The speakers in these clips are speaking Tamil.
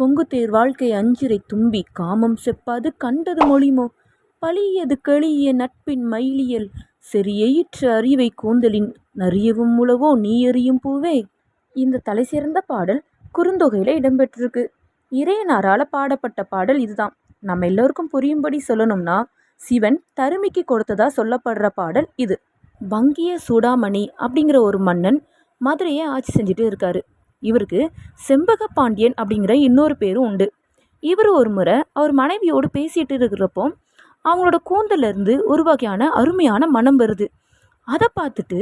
கொங்குதேர் வாழ்க்கை அஞ்சிரை தும்பி காமம் செப்பாது கண்டது மொழிமோ? பழியது கெளிய நட்பின் மயிலியல் செறியெயிற்று அறிவை கூந்தலின் நறியவும் உளவோ நீ எறியும் பூவே? இந்த தலைசிறந்த பாடல் குறுந்தொகையில் இடம்பெற்றிருக்கு. இறையனாரால் பாடப்பட்ட பாடல் இதுதான். நம்ம எல்லோருக்கும் புரியும்படி சொல்லணும்னா சிவன் தருமிக்கு கொடுத்ததா சொல்லப்படுற பாடல் இது. வங்கிய சூடாமணி அப்படிங்கிற ஒரு மன்னன் மதுரையை ஆட்சி செஞ்சுட்டு இருக்காரு. இவருக்கு செம்பக பாண்டியன் அப்படிங்கிற இன்னொரு பேரும் உண்டு. இவர் ஒரு முறை அவர் மனைவியோடு பேசிட்டு இருக்கிறப்போ அவங்களோட கூந்தலேருந்து ஒரு வகையான அருமையான மனம் வருது. அதை பார்த்துட்டு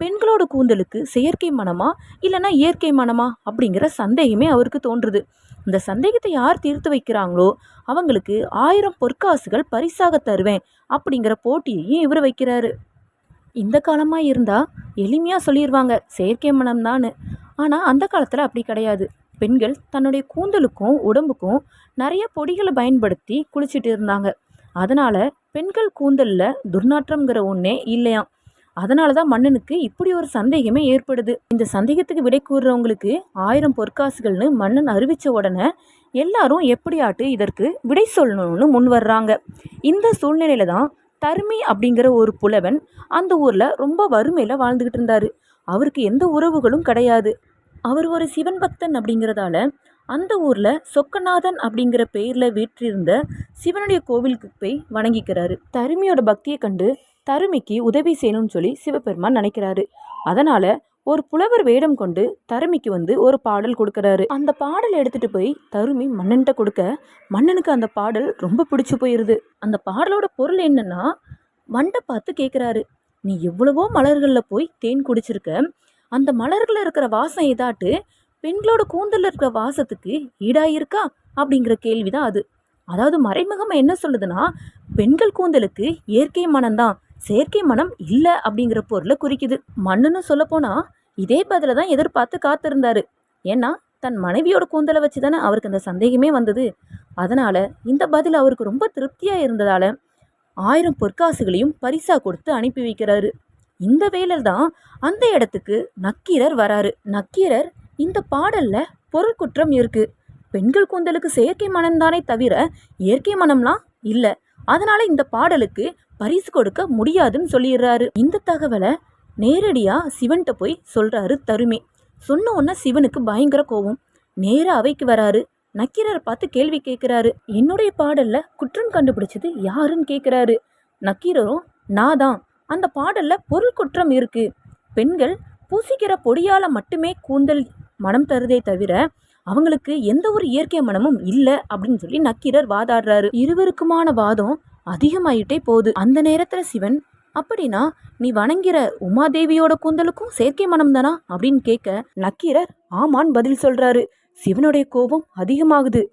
பெண்களோட கூந்தலுக்கு செயற்கை மனமா இல்லைன்னா இயற்கை மனமா அப்படிங்கிற சந்தேகமே அவருக்கு தோன்றுது. இந்த சந்தேகத்தை யார் தீர்த்து வைக்கிறாங்களோ அவங்களுக்கு ஆயிரம் பொற்காசுகள் பரிசாக தருவேன் அப்படிங்கிற போட்டியையும் இவர் வைக்கிறாரு. இந்த காலமாக இருந்தால் எளிமையாக சொல்லிடுவாங்க செயற்கை மனம்தான்னு. ஆனால் அந்த காலத்தில் அப்படி கிடையாது. பெண்கள் தன்னுடைய கூந்தலுக்கும் உடம்புக்கும் நிறைய பொடிகளை பயன்படுத்தி குளிச்சுட்டு இருந்தாங்க. அதனால் பெண்கள் கூந்தலில் துர்நாற்றம்ங்கிற ஒன்றே இல்லையாம். அதனால தான் மன்னனுக்கு இப்படி ஒரு சந்தேகமே ஏற்படுது. இந்த சந்தேகத்துக்கு விடை கூறுறவங்களுக்கு ஆயிரம் பொற்காசுகள்னு மன்னன் அறிவித்த உடனே எல்லாரும் எப்படியாட்டு இதற்கு விடை சொல்லணும்னு முன் வர்றாங்க. இந்த சூழ்நிலையில தான் தருமி அப்படிங்கிற ஒரு புலவன் அந்த ஊரில் ரொம்ப வறுமையில் வாழ்ந்துக்கிட்டு இருந்தார். அவருக்கு எந்த உறவுகளும் கிடையாது. அவர் ஒரு சிவன் பக்தன் அப்படிங்கிறதால அந்த ஊரில் சொக்கநாதன் அப்படிங்கிற பெயரில் வீற்றிருந்த சிவனுடைய கோவிலுக்கு போய் வணங்கிக்கிறாரு. தருமியோட பக்தியை கண்டு தருமிக்கு உதவி செய்யணும்னு சொல்லி சிவபெருமான் நினைக்கிறாரு. அதனால் ஒரு புலவர் வேடம் கொண்டு தருமிக்கு வந்து ஒரு பாடல் கொடுக்குறாரு. அந்த பாடல் எடுத்துட்டு போய் தருமி மன்னன்கிட்ட கொடுக்க மன்னனுக்கு அந்த பாடல் ரொம்ப பிடிச்சி போயிடுது அந்த பாடலோட பொருள் என்னன்னா வண்டை பார்த்து கேட்குறாரு நீ எவ்வளவோ மலர்களில் போய் தேன் குடிச்சிருக்க அந்த மலர்களில் இருக்கிற வாசம் ஏதாட்டு பெண்களோட கூந்தலில் இருக்கிற வாசத்துக்கு ஈடாயிருக்கா? அப்படிங்கிற கேள்வி தான் அது. அதாவது மறைமுகமாக என்ன சொல்லுதுன்னா பெண்கள் கூந்தலுக்கு இயற்கை மனம்தான் செயற்கை மனம் இல்லை அப்படிங்கிற பொருளை குறிக்குது. மண்ணுன்னு சொல்லப்போனால் இதே பதில தான் எதிர்பார்த்து காத்திருந்தாரு. ஏன்னா தன் மனைவியோட கூந்தலை வச்சு தானே அவருக்கு அந்த சந்தேகமே வந்தது. அதனால் இந்த பதில் அவருக்கு ரொம்ப திருப்தியாக இருந்ததால் ஆயிரம் பொற்காசுகளையும் பரிசா கொடுத்து அனுப்பி வைக்கிறாரு. இந்த வேளையில் தான் அந்த இடத்துக்கு நக்கீரர் வராரு. நக்கீரர் இந்த பாடல்ல பொருள் குற்றம் இருக்கு. பெண்கள் கூந்தலுக்கு செயற்கை மனம்தானே தவிர இயற்கை மனம்லாம் இல்லை. அதனால இந்த பாடலுக்கு பரிசு கொடுக்க முடியாதுன்னு சொல்லிடுறாரு. இந்த தகவலை நேரடியாக சிவன்கிட்ட போய் சொல்றாரு தருமே. சொன்ன உடனே சிவனுக்கு பயங்கர கோபம். நேராக அவைக்கு வராரு. நக்கீரரை பார்த்து கேள்வி கேட்குறாரு. என்னுடைய பாடல்ல குற்றம் கண்டுபிடிச்சது யாருன்னு கேட்குறாரு. நக்கீரரும் நான் தான். அந்த பாடல்ல பொருள் குற்றம் இருக்கு. பெண்கள் பூசிக்கிற பொடியால மட்டுமே கூந்தல் மனம் தருதே தவிர அவங்களுக்கு எந்த ஒரு இயற்கை மனமும் இல்லை அப்படின்னு சொல்லி நக்கீரர் வாதாடுறாரு. இருவருக்குமான வாதம் அதிகமாயிட்டே போகுது. அந்த நேரத்தில் சிவன் அப்படின்னா நீ வணங்கிற உமாதேவியோட கூந்தலுக்கும் செயற்கை மனம் தானா? அப்படின்னு கேட்க நக்கீரர் ஆமான்னு பதில் சொல்றாரு. சிவனுடைய கோபம் அதிகமாகுது.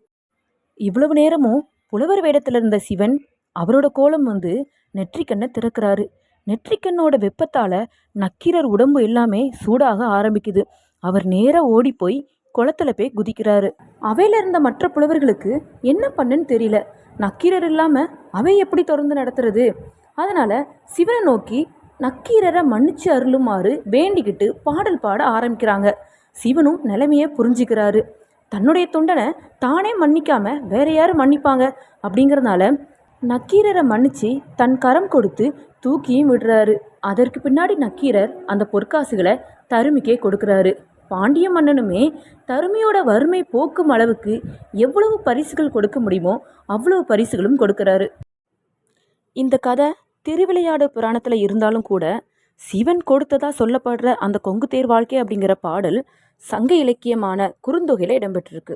இவ்வளவு நேரமும் புலவர் வேடத்தில் இருந்த சிவன் அவரோட கோலம் வந்து நெற்றிக்கண்ணை திறக்கிறாரு. நெற்றிக்கண்ணோட வெப்பத்தால் நக்கீரர் உடம்பு எல்லாமே சூடாக ஆரம்பிக்குது. அவர் நேராக ஓடி போய் குளத்துல போய் குதிக்கிறாரு. அவையில இருந்த மற்ற புலவர்களுக்கு என்ன பண்ணுன்னு தெரியல. நக்கீரர் இல்லாமல் அவை எப்படி தொடர்ந்து நடத்துறது? அதனால் சிவனை நோக்கி நக்கீரரை மன்னிச்சு அருளுமாறு வேண்டிக்கிட்டு பாடல் பாட ஆரம்பிக்கிறாங்க. சிவனும் நிலைமையை புரிஞ்சுக்கிறாரு. தன்னுடைய தொண்டனை தானே மன்னிக்காம வேற யாரும் மன்னிப்பாங்க? அப்படிங்கிறதுனால நக்கீரரை மன்னிச்சு தன் கரம் கொடுத்து தூக்கியும் விடுறாரு. அதற்கு பின்னாடி நக்கீரர் அந்த பொற்காசுகளை தருமிக்கே கொடுக்குறாரு. பாண்டிய மன்னனுமே தருமியோட வறுமை போக்கும் அளவுக்கு எவ்வளவு பரிசுகள் கொடுக்க முடியுமோ அவ்வளவு பரிசுகளும் கொடுக்குறாரு. இந்த கதை திருவிளையாடு புராணத்தில் இருந்தாலும் கூட சிவன் கொடுத்ததா சொல்லப்படுற அந்த கொங்கு தேர் வாழ்க்கை அப்படிங்கிற பாடல் சங்க இலக்கியமான குறுந்தொகையில் இடம்பெற்றிருக்கு.